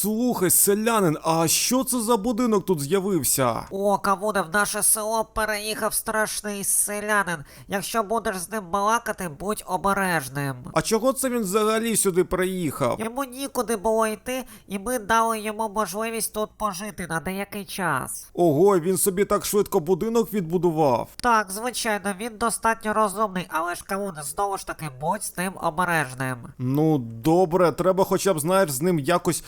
Слухай, селянин, а що це за будинок тут з'явився? О, Кавуне, в наше село переїхав страшний селянин. Якщо будеш з ним балакати, будь обережним. А чого це він взагалі сюди приїхав? Йому нікуди було йти, і ми дали йому можливість тут пожити на деякий час. Ого, він собі так швидко будинок відбудував. Так, звичайно, він достатньо розумний, але ж Кавуне, знову ж таки, будь з ним обережним. Ну, добре, треба хоча б, знаєш, з ним якось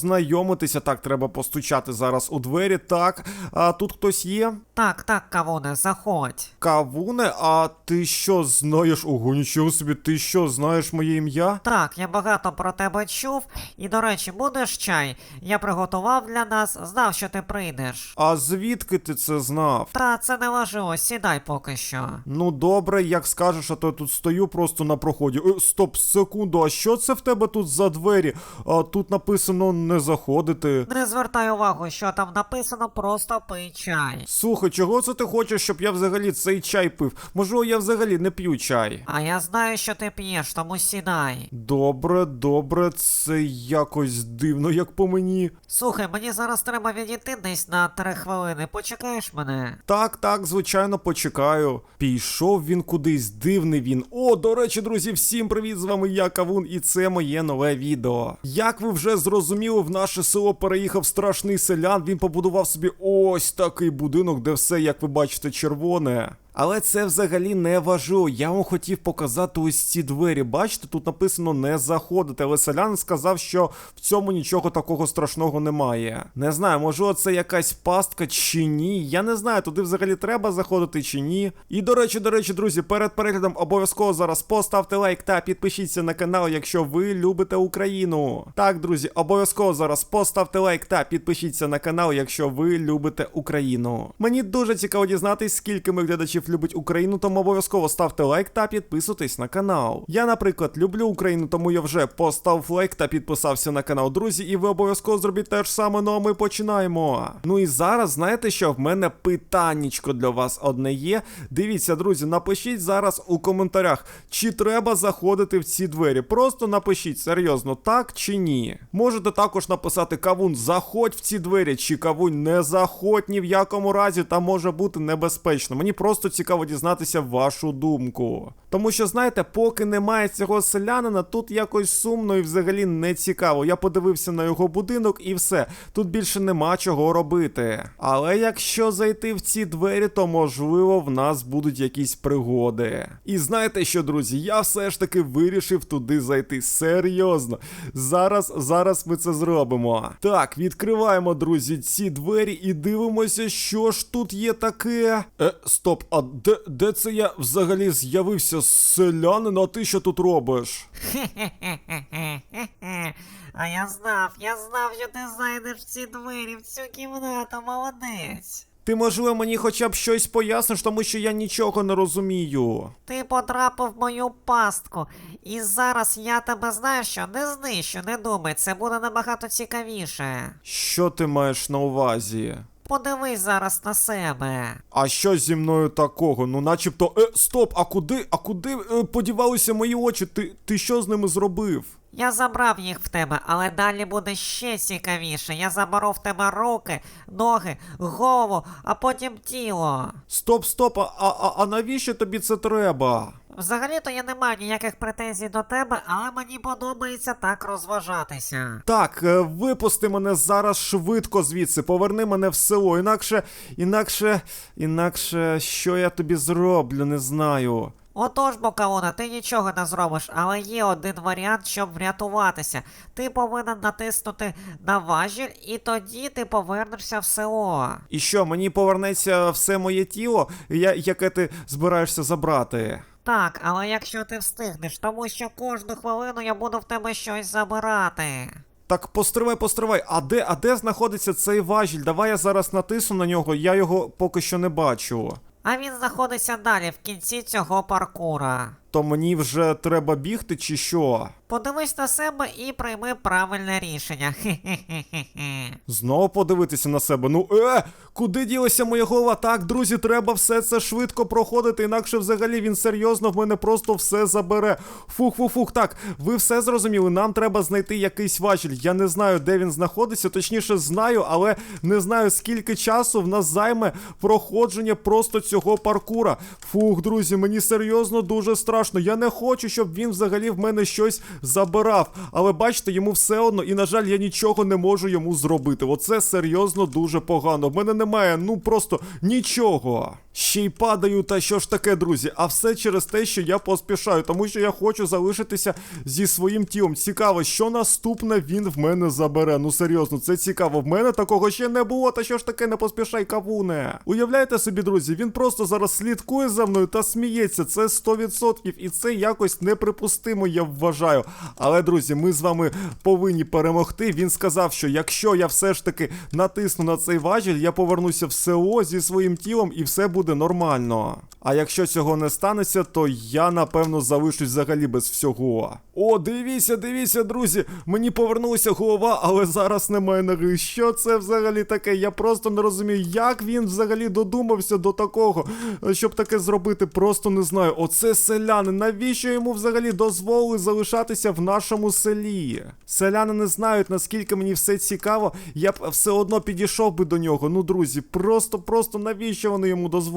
познайомитися. Так, треба постучати зараз у двері. Так, а тут хтось є? Так, так, Кавуне, заходь. Кавуне, а ти що знаєш? Ого, нічого собі, ти що, знаєш моє ім'я? Так, я багато про тебе чув, і до речі, будеш чай? Я приготував для нас, знав, що ти прийдеш. А звідки ти це знав? Та це не важливо, сідай поки що. Ну добре, як скажеш, а то я тут стою просто на проході. Е, стоп, секунду, а що це в тебе тут за двері? А тут написано не заходити. Не звертай увагу, що там написано, просто пий чай. Слухай, чого це ти хочеш, щоб я взагалі цей чай пив? Можливо, я взагалі не п'ю чай. А я знаю, що ти п'єш, тому сідай. Добре, добре, це якось дивно, як по мені. Слухай, мені зараз треба відійти десь на три хвилини. Почекаєш мене? Так, так, звичайно, почекаю. Пішов він кудись, дивний він. О, до речі, друзі, всім привіт! З вами я Кавун, і це моє нове відео. Як ви вже зрозуміли, в наше село переїхав страшний селян. Він побудував собі ось такий будинок, де все, як ви бачите, червоне. Але це взагалі не важливо. Я вам хотів показати ось ці двері. Бачите, тут написано не заходити. Але селян сказав, що в цьому нічого такого страшного немає. Не знаю, можливо, це якась пастка чи ні. Я не знаю, туди взагалі треба заходити чи ні. І до речі, до речі, друзі, перед переглядом обов'язково зараз поставте лайк та підпишіться на канал, якщо ви любите Україну. Так, друзі, обов'язково зараз поставте лайк та підпишіться на канал, якщо ви любите Україну. Мені дуже цікаво дізнатись, скільки моїх глядачів любить Україну, тому обов'язково ставте лайк та підписуйтесь на канал. Я, наприклад, люблю Україну, тому я вже поставив лайк та підписався на канал, друзі, і ви обов'язково зробіть те ж саме, ну а ми починаємо. Ну і зараз, знаєте що, в мене питаннячко для вас одне є. Дивіться, друзі, напишіть зараз у коментарях, чи треба заходити в ці двері. Просто напишіть серйозно, так чи ні. Можете також написати Кавун, заходь в ці двері, чи Кавун не заходь ні в якому разі, там може бути небезпечно. Мені просто цікаво дізнатися вашу думку. Тому що, знаєте, поки немає цього селянина, тут якось сумно і взагалі не цікаво. Я подивився на його будинок і все. Тут більше нема чого робити. Але якщо зайти в ці двері, то можливо в нас будуть якісь пригоди. І знаєте що, друзі, я все ж таки вирішив туди зайти. Серйозно. Зараз, зараз ми це зробимо. Так, відкриваємо, друзі, ці двері і дивимося, що ж тут є таке. Е, стоп, а де, де це я взагалі з'явився? Селянин, а ти що тут робиш? Хе-хе-хе-хе-хе. А я знав, я знав, що ти зайдеш в ці двері, в цю кімнату, молодець. Ти, можливо, мені хоча б щось поясниш, тому що я нічого не розумію. Ти потрапив в мою пастку, і зараз я тебе знаю, що не знищу, не думай, це буде набагато цікавіше. Що ти маєш на увазі? Подивись зараз на себе. А що зі мною такого? Ну, начебто. Е, стоп, а куди? А куди е, подівалися мої очі? Ти, ти що з ними зробив? Я забрав їх в тебе, але далі буде ще цікавіше. Я заберу в тебе руки, ноги, голову, а потім тіло. Стоп, стоп, а, а, а навіщо тобі це треба? Взагалі-то я не маю ніяких претензій до тебе, але мені подобається так розважатися. Так, е, випусти мене зараз швидко звідси, поверни мене в село, інакше, інакше, інакше, що я тобі зроблю, не знаю. Отож, Бокалона, ти нічого не зробиш, але є один варіант, щоб врятуватися. Ти повинен натиснути на важіль, і тоді ти повернешся в село. І що, мені повернеться все моє тіло, я, яке ти збираєшся забрати? Так, але якщо ти встигнеш, тому що кожну хвилину я буду в тебе щось забирати. Так, постривай, постривай, а де, а де знаходиться цей важіль? Давай я зараз натисну на нього, я його поки що не бачу. А він знаходиться далі, в кінці цього паркура. Тобто мені вже треба бігти чи що? Подивись на себе і прийми правильне рішення. Хе-хе-хе-хе. Знову подивитися на себе. Ну е, куди ділася моя голова? Так, друзі, треба все це швидко проходити, інакше взагалі він серйозно в мене просто все забере. Фух-фух-фух. Так, ви все зрозуміли. Нам треба знайти якийсь важіль. Я не знаю, де він знаходиться, точніше знаю, але не знаю, скільки часу в нас займе проходження просто цього паркура. Фух, друзі, мені серйозно дуже страшно. Я не хочу, щоб він взагалі в мене щось забирав. Але бачите, йому все одно, і на жаль, я нічого не можу йому зробити. Оце серйозно дуже погано. В мене немає, ну просто нічого. Ще й падаю, та що ж таке, друзі? А все через те, що я поспішаю, тому що я хочу залишитися зі своїм тілом. Цікаво, що наступне він в мене забере. Ну серйозно, це цікаво. В мене такого ще не було. Та що ж таке, не поспішай, кавуне. Уявляєте собі, друзі, він просто зараз слідкує за мною та сміється. Це 100%. І це якось неприпустимо, я вважаю. Але, друзі, ми з вами повинні перемогти. Він сказав, що якщо я все ж таки натисну на цей важіль, я повернуся в село зі своїм тілом і все буде нормально. А якщо цього не станеться, то я напевно залишусь взагалі без всього. О, дивіться, дивіться, друзі. Мені повернулася голова, але зараз немає ноги. Що це взагалі таке? Я просто не розумію, як він взагалі додумався до такого, е, щоб таке зробити. Просто не знаю. Оце селяни. Навіщо йому взагалі дозволили залишатися в нашому селі? Селяни не знають, наскільки мені все цікаво. Я б все одно підійшов би до нього. Ну, друзі, просто, просто навіщо вони йому дозволили?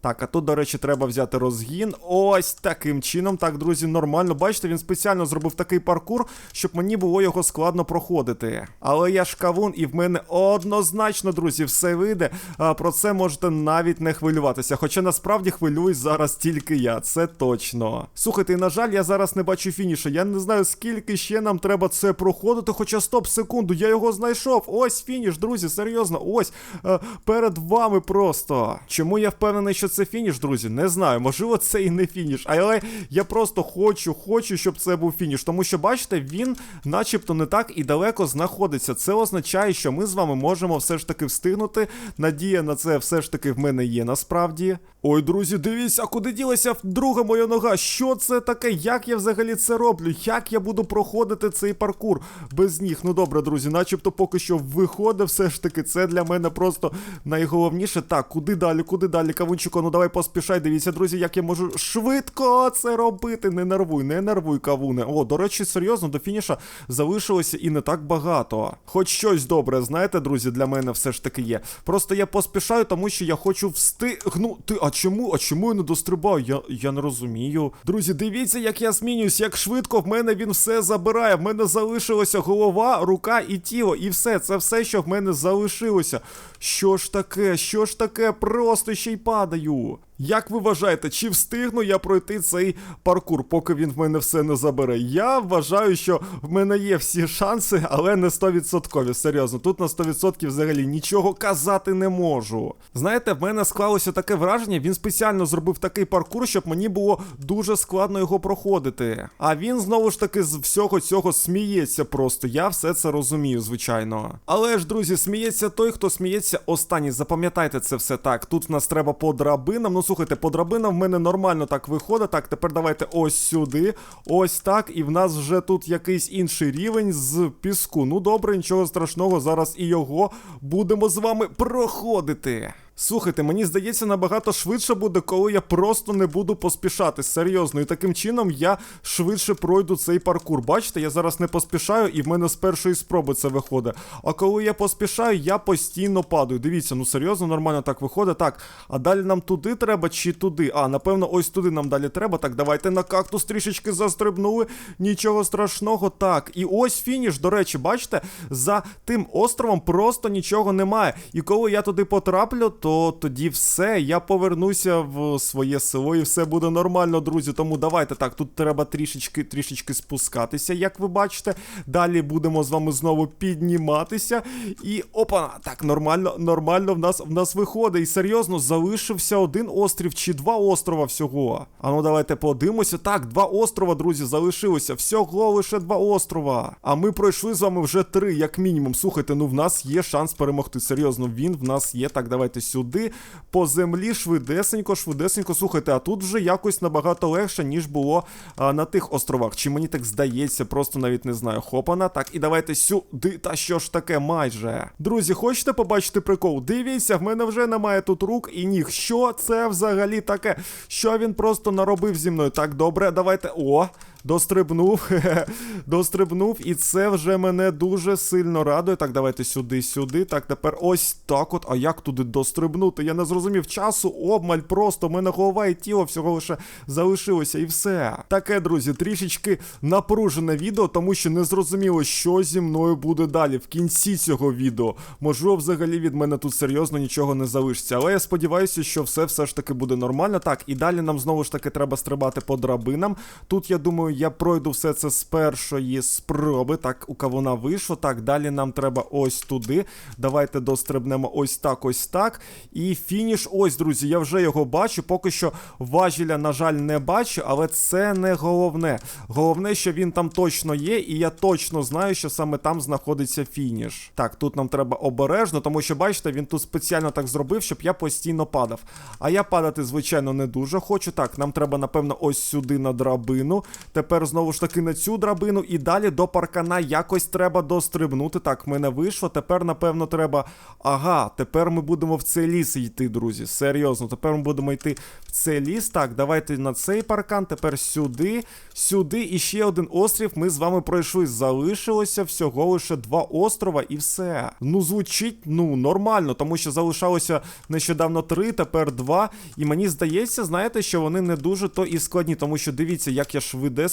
Так, а тут, до речі, треба взяти розгін. Ось таким чином. Так, друзі, нормально. Бачите, він спеціально зробив такий паркур, щоб мені було його складно проходити. Але я ж кавун, і в мене однозначно, друзі, все вийде. А про це можете навіть не хвилюватися. Хоча насправді хвилююсь зараз тільки я, це точно. Слухайте, і, на жаль, я зараз не бачу фінішу. Я не знаю, скільки ще нам треба це проходити. Хоча стоп, секунду, я його знайшов. Ось фініш, друзі, серйозно, ось е, перед вами просто. Чому я впевнений, що це фініш, друзі? Не знаю. Можливо, це і не фініш. Але я просто хочу, хочу, щоб це був фініш. Тому що, бачите, він начебто не так і далеко знаходиться. Це означає, що ми з вами можемо все ж таки встигнути. Надія на це все ж таки в мене є насправді. Ой, друзі, дивіться, а куди ділася друга моя нога? Що це таке? Як я взагалі це роблю? Як я буду проходити цей паркур без ніг? Ну добре, друзі, начебто поки що виходить, все ж таки, це для мене просто найголовніше. Так, куди далі, куди далі, кавунчику? Ну давай поспішай. Дивіться, друзі, як я можу швидко це робити. Не нервуй, не нервуй, кавуне. О, до речі, серйозно, до фініша залишилося і не так багато. Хоч щось добре, знаєте, друзі, для мене все ж таки є. Просто я поспішаю, тому що я хочу встигнути. А чому? А чому я не дострибаю? Я, я не розумію. Друзі, дивіться, як я змінююсь, як швидко в мене він все забирає. В мене залишилося голова, рука і тіло. І все, це все, що в мене залишилося. Що ж таке? Що ж таке? Просто ще й падаю. Як ви вважаєте, чи встигну я пройти цей паркур, поки він в мене все не забере? Я вважаю, що в мене є всі шанси, але не 100%. Серйозно, тут на 100% взагалі нічого казати не можу. Знаєте, в мене склалося таке враження, він спеціально зробив такий паркур, щоб мені було дуже складно його проходити. А він знову ж таки з всього цього сміється просто. Я все це розумію, звичайно. Але ж, друзі, сміється той, хто сміється останній. Запам'ятайте це все так. Тут в нас треба по драбинам. Ну слухайте, по драбинам в мене нормально так виходить. Так, тепер давайте ось сюди. Ось так. І в нас вже тут якийсь інший рівень з піску. Ну добре, нічого страшного. Зараз і його будемо з вами проходити. Слухайте, мені здається, набагато швидше буде, коли я просто не буду поспішати. Серйозно, і таким чином я швидше пройду цей паркур. Бачите, я зараз не поспішаю, і в мене з першої спроби це виходить. А коли я поспішаю, я постійно падаю. Дивіться, ну серйозно, нормально так виходить. Так, а далі нам туди треба чи туди? А, напевно, ось туди нам далі треба. Так, давайте на кактус трішечки застрибнули. Нічого страшного. Так, і ось фініш, до речі, бачите, за тим островом просто нічого немає. І коли я туди потраплю, то тоді все, я повернуся в своє село і все буде нормально, друзі. Тому давайте так, тут треба трішечки трішечки спускатися, як ви бачите. Далі будемо з вами знову підніматися. І опа, так, нормально, нормально в нас в нас виходить. І серйозно, залишився один острів чи два острова всього. А ну давайте подивимося. Так, два острова, друзі, залишилося. Всього лише два острова. А ми пройшли з вами вже три, як мінімум. Слухайте, ну в нас є шанс перемогти. Серйозно, він в нас є. Так, давайте сюди, по землі, швидесенько, швидесенько. Слухайте, а тут вже якось набагато легше, ніж було а, на тих островах. Чи мені так здається, просто навіть не знаю. Хопана. Так, і давайте сюди. Та що ж таке, майже. Друзі, хочете побачити прикол? Дивіться, в мене вже немає тут рук і ніг. Що це взагалі таке? Що він просто наробив зі мною? Так, добре, давайте. О! Дострибнув, дострибнув, і це вже мене дуже сильно радує. Так, давайте сюди, сюди. Так, тепер ось так от. А як туди дострибнути? Я не зрозумів часу, обмаль просто. У мене голова і тіло всього лише залишилося, і все. Таке, друзі, трішечки напружене відео, тому що не зрозуміло, що зі мною буде далі в кінці цього відео. Можливо, взагалі від мене тут серйозно нічого не залишиться. Але я сподіваюся, що все все ж таки буде нормально. Так, і далі нам знову ж таки треба стрибати по драбинам. Тут я думаю, я пройду все це з першої спроби. Так, у кавуна вийшло. Так, далі нам треба ось туди. Давайте дострибнемо ось так, ось так. І фініш. Ось, друзі, я вже його бачу. Поки що важіля, на жаль, не бачу, але це не головне. Головне, що він там точно є, і я точно знаю, що саме там знаходиться фініш. Так, тут нам треба обережно, тому що, бачите, він тут спеціально так зробив, щоб я постійно падав. А я падати, звичайно, не дуже хочу. Так, нам треба, напевно, ось сюди на драбину. Тепер знову ж таки на цю драбину, і далі до паркана якось треба дострибнути. Так, в мене вийшло. Тепер, напевно, треба. Ага, тепер ми будемо в цей ліс йти, друзі. Серйозно, тепер ми будемо йти в цей ліс. Так, давайте на цей паркан, тепер сюди, сюди і ще один острів. Ми з вами пройшли. Залишилося всього лише два острова і все. Ну, звучить, ну, нормально, тому що залишалося нещодавно три, тепер два. І мені здається, знаєте, що вони не дуже то і складні, тому що дивіться, як я швидесенько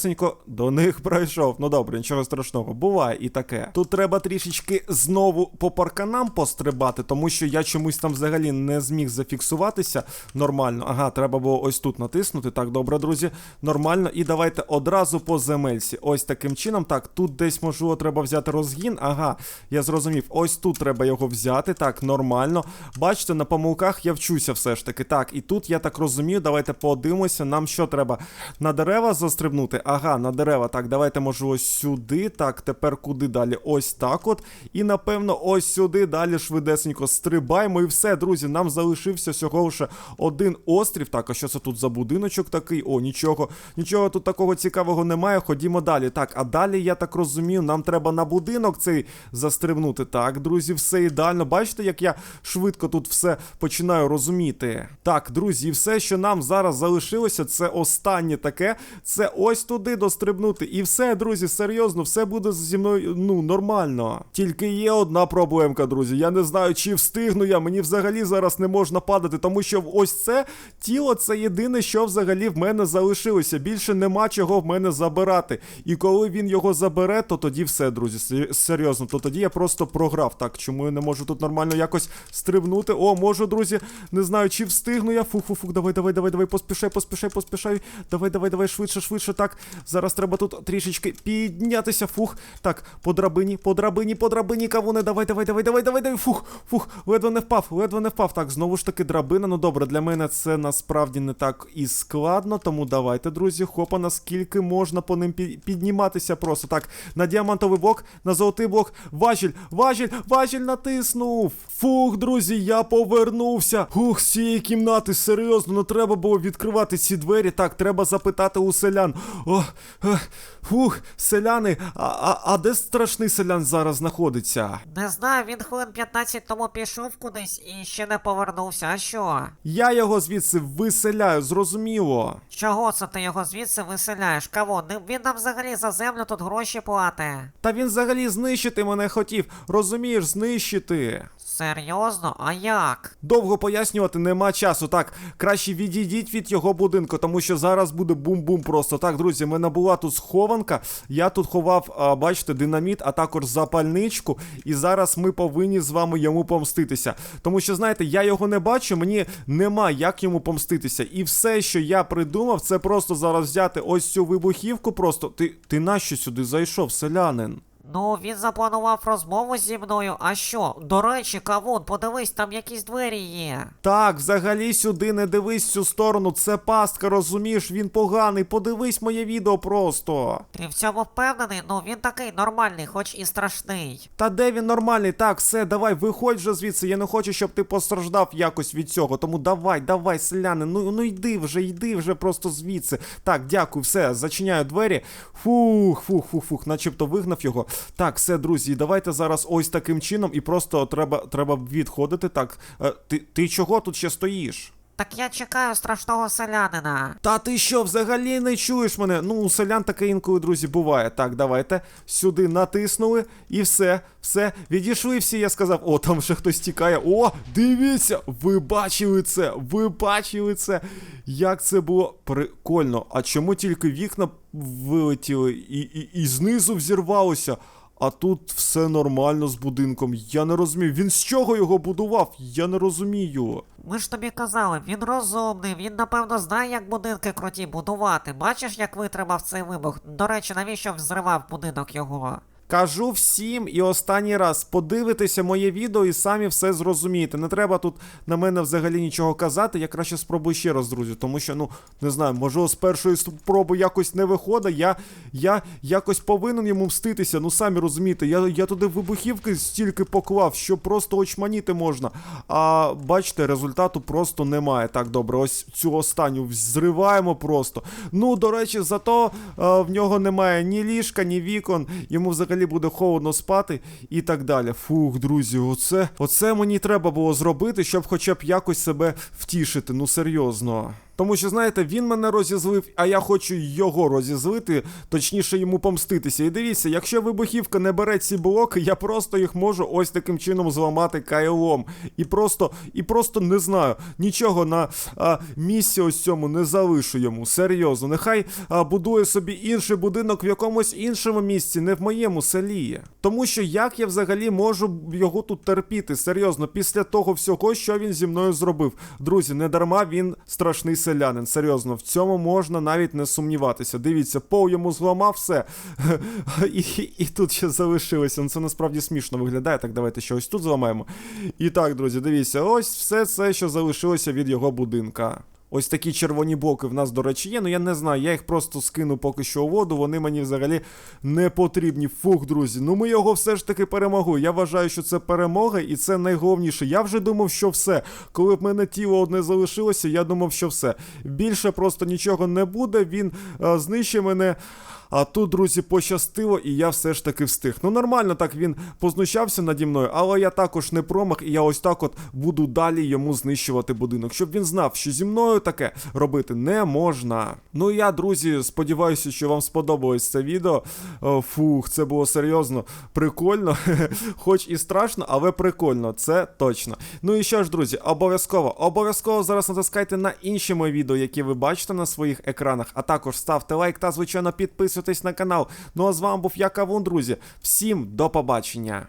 до них пройшов. Ну добре, нічого страшного, буває і таке. Тут треба трішечки знову по парканам пострибати, тому що я чомусь там взагалі не зміг зафіксуватися нормально. Ага, треба було ось тут натиснути. Так, добре, друзі, нормально. І давайте одразу по земельці. Ось таким чином. Так, тут десь можливо треба взяти розгін. Ага, я зрозумів. Ось тут треба його взяти. Так, нормально. Бачите, на помилках я вчуся все ж таки. Так, і тут я так розумію, давайте подивимося. Нам що треба? На дерева застрибнути? Ага, на дерева. Так, давайте, можливо, сюди. Так, тепер куди далі? Ось так от. І напевно, ось сюди далі швидесенько стрибаємо. І все, друзі, нам залишився всього лише один острів. Так, а що це тут за будиночок такий? О, нічого, нічого тут такого цікавого немає. Ходімо далі. Так, а далі, я так розумію, нам треба на будинок цей застрибнути. Так, друзі, все ідеально. Бачите, як я швидко тут все починаю розуміти. Так, друзі, все, що нам зараз залишилося, це останнє таке. Це ось туди дострибнути. І все, друзі, серйозно, все буде зі мною ну нормально. Тільки є одна проблемка, друзі. Я не знаю, чи встигну я. Мені взагалі зараз не можна падати, тому що ось це тіло це єдине, що взагалі в мене залишилося. Більше нема чого в мене забирати. І коли він його забере, то тоді все, друзі. сер- Серйозно, то тоді я просто програв. Так, чому я не можу тут нормально якось стрибнути? О, можу, друзі. Не знаю, чи встигну я. Фух-фух-фух, давай, давай, давай, давай, поспішай, поспішай, поспішай. Давай, давай, давай, швидше, швидше. Так, зараз треба тут трішечки піднятися. Фух. Так, по драбині, по драбині, по драбині, кавуне. Давай, давай, давай, давай, давай, давай. Фух, фух, ледве не впав, ледве не впав. Так, знову ж таки, драбина. Ну добре, для мене це насправді не так і складно. Тому давайте, друзі, хопа, наскільки можна по ним підніматися просто. Так, на діамантовий блок, на золотий блок. Важіль, важіль, важіль натиснув. Фух, друзі, я повернувся. Фух, з цієї кімнати, серйозно, не треба було відкривати ці двері. Так, треба запитати у селян. О, е, фух, селяни, а, а, а де страшний селян зараз знаходиться? Не знаю, він хвилин 15 тому пішов кудись і ще не повернувся. А що? Я його звідси виселяю, зрозуміло. Чого це ти його звідси виселяєш? Не- Він нам взагалі за землю тут гроші платить. Та він взагалі знищити мене хотів, розумієш, знищити. Серйозно? А як? Довго пояснювати нема часу. Так, краще відійдіть від його будинку, тому що зараз буде бум-бум просто. Так, друзі, мене була тут схованка. Я тут ховав, бачите, динаміт, а також запальничку. І зараз ми повинні з вами йому помститися. Тому що, знаєте, я його не бачу, мені нема як йому помститися. І все, що я придумав, це просто зараз взяти ось цю вибухівку. Просто ти, ти нащо сюди зайшов, селянин? Ну, він запланував розмову зі мною. А що? До речі, кавун, подивись, там якісь двері є. Так, взагалі сюди не дивись в цю сторону, це пастка, розумієш, він поганий. Подивись моє відео просто. Ти в цьому впевнений? Ну він такий нормальний, хоч і страшний. Та де він нормальний? Так, все, давай, виходь вже звідси. Я не хочу, щоб ти постраждав якось від цього. Тому давай, давай, селяни, ну ну йди вже, йди вже просто звідси. Так, дякую, все, зачиняю двері. Фух, фух, фух, фух, начебто вигнав його. Так, все, друзі, давайте зараз ось таким чином, і просто треба, треба відходити. Так, е, ти, ти чого тут ще стоїш? Так я чекаю страшного селянина. Та ти що, взагалі не чуєш мене? Ну, у селян таке інколи, друзі, буває. Так, давайте сюди натиснули і все, все, відійшли всі, я сказав. О, там ще хтось тікає. О, дивіться! Ви бачили це? Ви бачили це? Як це було прикольно. А чому тільки вікна вилетіли і, і, і знизу взірвалося? А тут все нормально з будинком. Я не розумію. Він з чого його будував? Я не розумію. Ми ж тобі казали, він розумний, він напевно знає, як будинки круті будувати. Бачиш, як витримав цей вибух? До речі, навіщо взривав будинок його? Кажу всім і останній раз подивитеся моє відео і самі все зрозумієте. Не треба тут на мене взагалі нічого казати. Я краще спробую ще раз, друзі. Тому що, ну не знаю, можливо, з першої спроби якось не виходить. Я, я якось повинен йому мститися. Ну самі розумієте, я, я туди вибухівки стільки поклав, що просто очманіти можна. А бачите, результату просто немає. Так, добре, ось цю останню зриваємо просто. Ну, до речі, зато е, в нього немає ні ліжка, ні вікон. Йому взагалі буде холодно спати і так далі. Фух, друзі, оце, оце мені треба було зробити, щоб хоча б якось себе втішити. Ну серйозно. Тому що, знаєте, він мене розізлив, а я хочу його розізлити, точніше йому помститися. І дивіться, якщо вибухівка не бере ці блоки, я просто їх можу ось таким чином зламати кайлом. І просто, і просто не знаю, нічого на а, місці ось цьому не залишу йому. Серйозно, нехай а, будує собі інший будинок в якомусь іншому місці, не в моєму селі. Тому що як я взагалі можу його тут терпіти? Серйозно, після того всього, що він зі мною зробив. Друзі, не дарма він страшний селянин. Серйозно, в цьому можна навіть не сумніватися. Дивіться, пол йому зламав все. І, і тут ще залишилося. Ну це насправді смішно виглядає. Так, давайте ще ось тут зламаємо. І так, друзі, дивіться, ось все це, що залишилося від його будинка. Ось такі червоні блоки в нас, до речі, є, ну я не знаю, я їх просто скину поки що у воду, вони мені взагалі не потрібні. Фух, друзі. Ну ми його все ж таки перемогли. Я вважаю, що це перемога, і це найголовніше. Я вже думав, що все. Коли в мене тіло одне залишилося, я думав, що все. Більше просто нічого не буде. Він е, знищить мене. А тут, друзі, пощастило, і я все ж таки встиг. Ну нормально, так він познущався наді мною, але я також не промах, і я ось так от буду далі йому знищувати будинок, щоб він знав, що зі мною таке робити не можна. Ну я, друзі, сподіваюся, що вам сподобалось це відео. Фух, це було серйозно прикольно, хоч і страшно, але прикольно, це точно. Ну і що ж, друзі, обов'язково, обов'язково зараз натискайте на інші мої відео, які ви бачите на своїх екранах, а також ставте лайк та, звичайно, підписуйтесь на канал. Ну а з вами був я Кавун, друзі. Всім до побачення.